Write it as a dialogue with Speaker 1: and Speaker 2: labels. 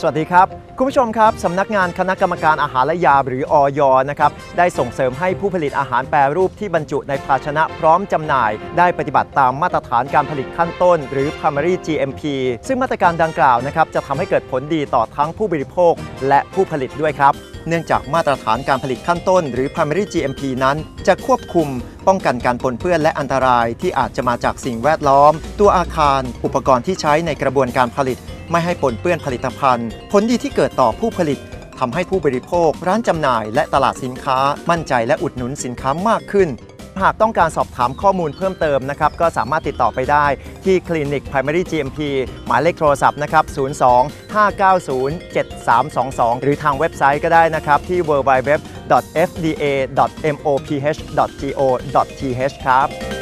Speaker 1: สวัสดีครับ คุณผู้ชมครับสำนักงานคณะกรรมการอาหารและยาหรืออยนะครับได้ส่งเสริมให้ผู้ผลิตอาหารแปรรูปที่บรรจุในภาชนะพร้อมจำหน่าย ได้ปฏิบัติตามมาตรฐานการผลิตขั้นต้น หรือ primary GMP ซึ่งมาตรการดังกล่าวนะครับจะทำให้เกิดผลดีต่อทั้งผู้บริโภคและผู้ผลิตด้วยครับ เนื่องจากมาตรฐานการผลิตขั้นต้น หรือ primary GMP นั้น จะควบคุมป้องกันการปนเปื้อนและอันตรายที่อาจจะมาจากสิ่งแวดล้อม ตัวอาคาร อุปกรณ์ที่ใช้ในกระบวนการผลิต ไม่ให้ปนเปื้อนผลิตภัณฑ์ ผลดีที่เกิดเกิดต่อผู้ผลิตทำให้ผู้บริโภค ร้านจำหน่าย และตลาดสินค้ามั่นใจและอุดหนุนสินค้ามากขึ้น หากต้องการสอบถามข้อมูลเพิ่มเติมนะครับ ก็สามารถติดต่อไปได้ที่คลินิก Primary GMP หมายเลขโทรศัพท์นะครับ 02 590 7322 หรือทางเว็บไซต์ก็ได้นะครับ ที่ www.fda.moph.go.th ครับ